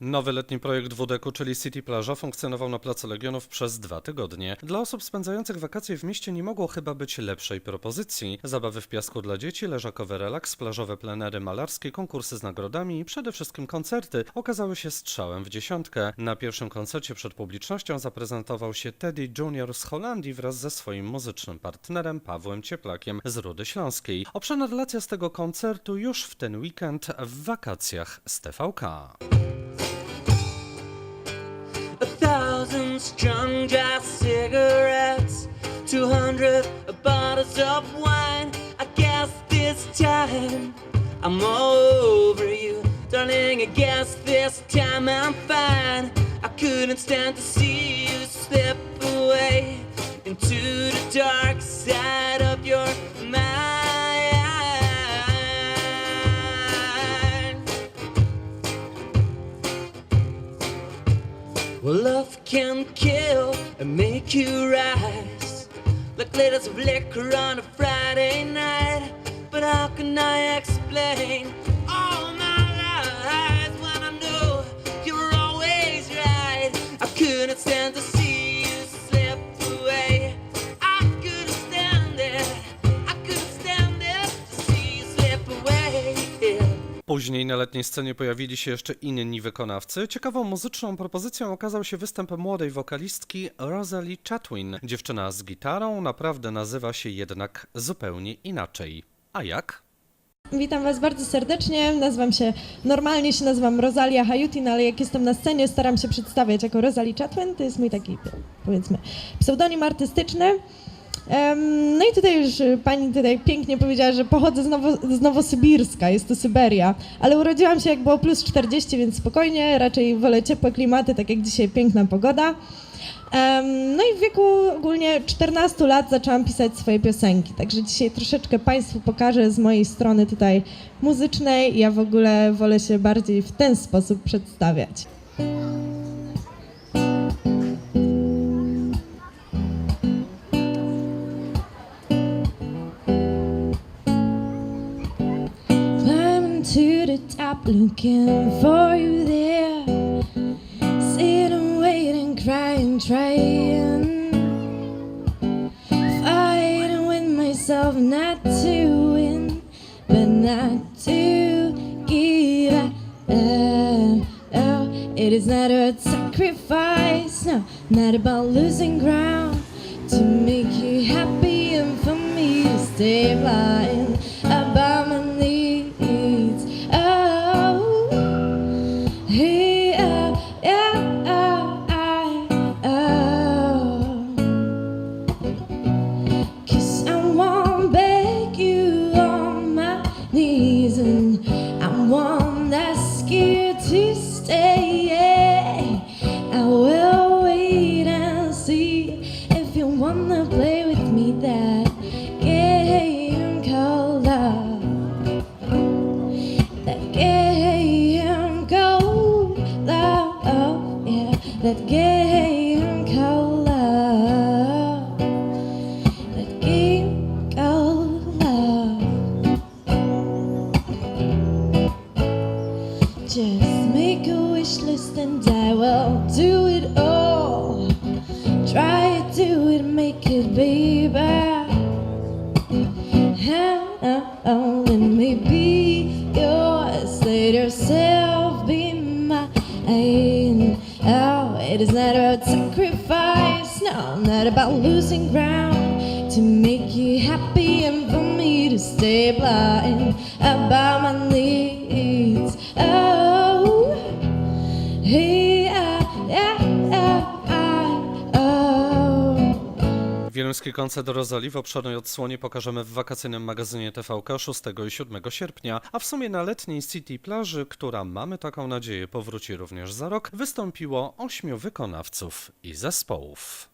Nowy letni projekt WDK, czyli City Plaża, funkcjonował na Placu Legionów przez dwa tygodnie. Dla osób spędzających wakacje w mieście nie mogło chyba być lepszej propozycji. Zabawy w piasku dla dzieci, leżakowy relaks, plażowe plenery malarskie, konkursy z nagrodami i przede wszystkim koncerty okazały się strzałem w dziesiątkę. Na pierwszym koncercie przed publicznością zaprezentował się Teddy Junior z Holandii wraz ze swoim muzycznym partnerem Pawłem Cieplakiem z Rudy Śląskiej. Obszerna relacja z tego koncertu już w ten weekend w wakacjach z TVK. Of wine. I guess this time I'm over you, darling. I guess this time I'm fine. I couldn't stand to see you slip away into the dark side of your mind. Well, love can kill and make you rise like liters of liquor on a Friday night. But how can I explain Później na letniej scenie pojawili się jeszcze inni wykonawcy. Ciekawą muzyczną propozycją okazał się występ młodej wokalistki Rosalie Chatwin. Dziewczyna z gitarą naprawdę nazywa się jednak zupełnie inaczej. A jak? Witam Was bardzo serdecznie. Nazywam się, normalnie się nazywam Rosalia Hajutin, ale jak jestem na scenie, staram się przedstawiać jako Rosalie Chatwin. To jest mój taki, powiedzmy, pseudonim artystyczny. No i tutaj już y, pani tutaj pięknie powiedziała, że pochodzę z, Nowo, z Nowosybirska, jest to Syberia, ale urodziłam się jak było plus 40, więc spokojnie, raczej wolę ciepłe klimaty, tak jak dzisiaj piękna pogoda. No i w wieku ogólnie 14 lat zaczęłam pisać swoje piosenki, także dzisiaj troszeczkę Państwu pokażę z mojej strony tutaj muzycznej. Ja w ogóle wolę się bardziej w ten sposób przedstawiać. To the top, looking for you there. Sitting, waiting, crying, trying. Fighting with myself not to win, but not to give up. Oh, it is not a sacrifice, no, not about losing ground. To make you happy and for me to stay blind Just make a wish list and I will do it all. Try to do it, make it, baby. And maybe yours. Let yourself be mine. Oh, it is not about sacrifice, no, not about losing ground. To make you happy and for me to stay blind about my Wieluński koncert Rosalie w obszernej odsłonie pokażemy w wakacyjnym magazynie TVK 6 i 7 sierpnia, a w sumie na letniej City Plaży, która mamy taką nadzieję powróci również za rok, wystąpiło ośmiu wykonawców i zespołów.